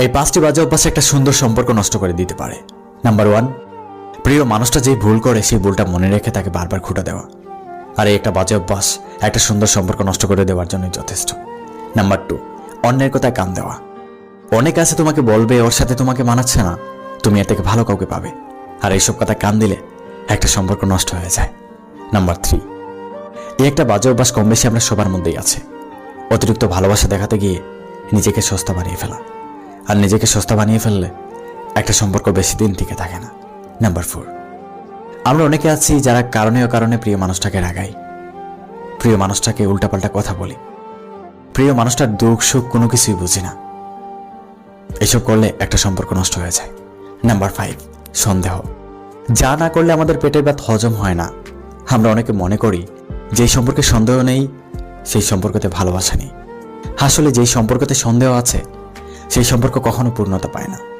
এই পাঁচটি বাজে অভ্যাস একটা সুন্দর সম্পর্ক নষ্ট করে দিতে পারে। নাম্বার ওয়ান প্রিয় মানুষটা যেই ভুল করে, সেই ভুলটা মনে রেখে তাকে বারবার খুঁটে দেওয়া। আর এই একটা বাজে অভ্যাস, একটা সুন্দর সম্পর্ক নষ্ট করে দেওয়ার জন্যই যথেষ্ট। নাম্বার টু অন্যের কথায় কান দেওয়া। অনেক আছে তোমাকে বলবে, ওর সাথে তোমাকে মানাচ্ছে না। তুমি এর থেকে ভালো কাউকে পাবে। আর এইসব কথা কান দিলে একটা সম্পর্ক নষ্ট হয়ে যায়। নাম্বার থ্রি এই একটা বাজে অভ্যাস কম বেশি আমরা সবার মধ্যেই আছে। অতিরিক্ত ভালোবাসা দেখাতে গিয়ে নিজেকে সস্তা বানিয়ে ফেলা। আর নিজেকে সস্তা বানিয়ে ফেললে একটা সম্পর্ক বেশি দিন টিকে থাকে না। নাম্বার ফোর আমরা অনেকে আছি যারা কারণে কারণে প্রিয় মানুষটাকে রাগাই। প্রিয় মানুষটাকে উল্টাপাল্টা কথা বলি। প্রিয় মানুষটার দুঃখ, সুখ কোনো কিছুই বুঝি না। এসব করলে একটা সম্পর্ক নষ্ট হয়ে যায়। নাম্বার ফাইভ সন্দেহ। যা না করলে আমাদের পেটের ব্যথ হজম হয় না। আমরা অনেকে মনে করি যেই সম্পর্কে সন্দেহ নেই, সেই সম্পর্কতে ভালোবাসা নেই। আসলে যেই সম্পর্কতে সন্দেহ আছে সেই সম্পর্ক কখনো পূর্ণতা পায় না।